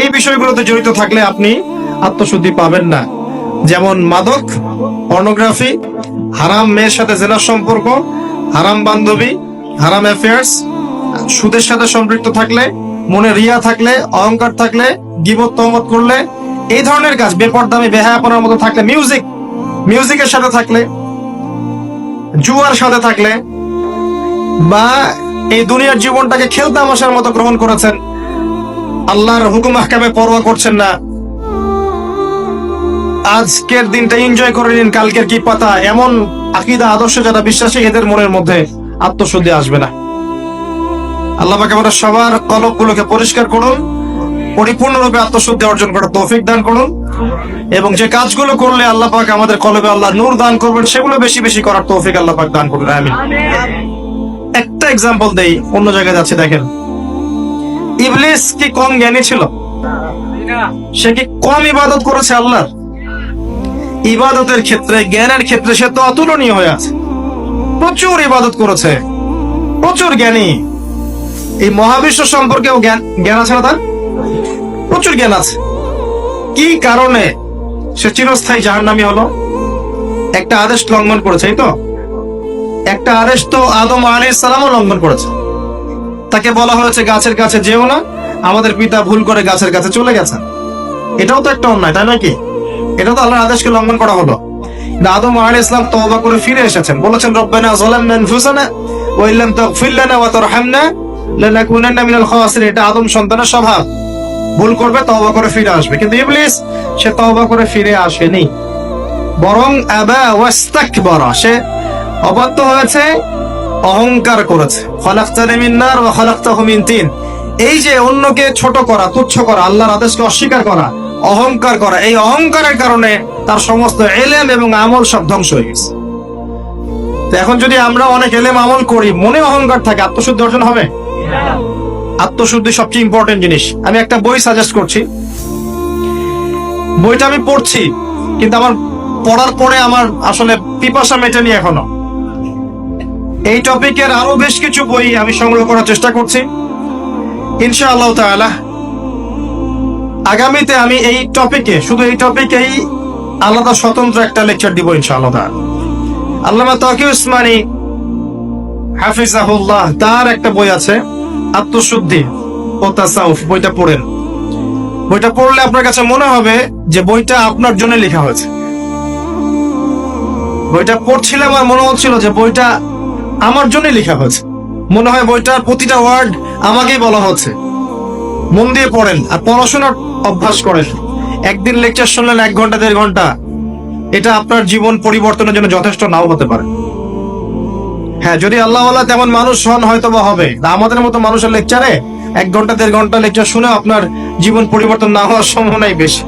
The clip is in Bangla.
এই বিষয়গুলোতে জড়িত থাকলে আপনি আত্মশুদ্ধি পাবেন না। যেমন মাদক, পর্নোগ্রাফি, হারাম মেয়ের সাথে জেনার সম্পর্ক, হারাম বান্ধবী, হারাম অ্যাফেয়ার্স সুদের সাথে সম্পৃক্ত থাকলে, মনে রিয়া থাকলে, অহংকার থাকলে, গিবত তহমত করলে, এই ধরনের কাজ বেপরদামি, বেহায়াপনার মতো থাকলে মিউজিক মিউজিকের সাথে থাকলে, জুয়ার সাথে থাকলে, বা এই দুনিয়ার জীবনটাকে খেলতামাশার মতো গ্রহণ করেছেন আল্লাহর হুকুম আহকামে পরোয়া করছেন না। আজকের দিনটা এনজয় করে নিন, কালকের কি পাতা? এমন আকিদা, আদর্শ যারা বিশ্বাসী, এদের মনের মধ্যে আত্মশুদ্ধি আসবে না। আল্লাহ পাক আমাদের সবার কলবগুলোকে পরিষ্কার করুন, পরিপূর্ণরূপে আত্মশুদ্ধি অর্জন করার তৌফিক দান করুন এবং যে কাজগুলো করলে আল্লাহ পাক আমাদের কলবে আল্লাহ নূর দান করবেন, সেগুলো বেশি বেশি করার তৌফিক আল্লাহ পাক দান করুন, আমিন। একটা এক্সাম্পল দেই, অন্য জায়গায় যাচ্ছে, দেখেন। ইবলিস কি কম জ্ঞানী ছিল? সে কি কম ইবাদত করেছে আল্লাহর? ইবাদতের ক্ষেত্রে, জ্ঞানের ক্ষেত্রে সে তো অতুলনীয় হয়ে আছে। প্রচুর ইবাদত করেছে। প্রচুর জ্ঞানী। এই মহাবিশ্ব সম্পর্কেও জ্ঞান জ্ঞান আছে না তার? প্রচুর জ্ঞান আছে। কি কারণে? সে চিরস্থায়ী জাহান্নামী হলো? একটা আদেশ লঙ্ঘন করেছে, এই তো? একটা আদেশ তো আদম আলাইহিস সালামও লঙ্ঘন করেছে। তাকে বলা হয়েছে গাছের কাছে যেও না। আমাদের পিতা ভুল করে গাছের কাছে চলে গেছেন। এটাও তো একটা অন্যায়, তাই নাকি এটা তো আল্লাহর আদেশকে লঙ্ঘন করা হলো। আদম আলাইহিস সালাম তওবা করে ফিরে এসেছেন। বলেছেন মিনাল এটা আদম সন্তানের স্বভাব। ভুল করবে, তওবা করে ফিরে আসবে। কিন্তু ইবলিস, সে তওবা করে ফিরে আসেনি। বরং আবা ওয়াস্তাকবারা, সে অবাধ্য হয়েছে অহংকার করেছে। এই যে অন্যকে ছোট করা, তুচ্ছ করা, আল্লাহর আদেশকে অস্বীকার করা, অহংকার করা, এই অহংকারের কারণে তার সমস্ত এলেম এবং আমল সব ধ্বংস হয়ে গেছে। এখন যদি আমরা অনেক এলেম আমল করি, মনে অহংকার থাকে, আত্মশুদ্ধি অর্জন হবে? আত্মশুদ্ধি সবচেয়ে ইম্পর্টেন্ট জিনিস। আমি একটা বই সাজেস্ট করছি। বইটা আমি পড়ছি, কিন্তু আমার পড়ার পরে আমার আসলে পিপাসা মেটেনি এখনও। এই টপিকের আরও বেশ কিছু বই আমি সংগ্রহ করার চেষ্টা করছি। ইনশাআল্লাহ তাআলা, আগামীতে আমি এই টপিকে, শুধু এই টপিকেই আলাদা স্বতন্ত্র একটা লেকচার দিব ইনশাআল্লাহ তাআলা। আল্লামা তাকি উসমানী, হাফিজাহুল্লাহ, তার একটা বই আছে, আত্মশুদ্ধি ও তাসাউফ, বইটা পড়েন। বইটা পড়লে আপনার কাছে মনে হবে যে বইটা আপনার জন্য লেখা হয়েছে। বইটা পড়ছিলাম আর মনে হচ্ছিল যে বইটা আমার জন্য লেখা হয়েছে। মনে হয় বইটার প্রতিটা ওয়ার্ড আমাকেই বলা হচ্ছে মন দিয়ে পড়েন আর পড়াশোনার অভ্যাস করেন। একদিন লেকচার শুনলেন এক ঘণ্টা, দেড় ঘণ্টা। এটা আপনার জীবন পরিবর্তনের জন্য যথেষ্ট, নাও হতে পারে। হ্যাঁ যদি আল্লাহ তেমন মানুষ হন হয়তো বা হবে আমাদের মতো মানুষের লেকচারে এক ঘণ্টা, দেড় ঘণ্টা লেকচার শুনে আপনার জীবন পরিবর্তন না হওয়ার সম্ভাবনাই বেশি।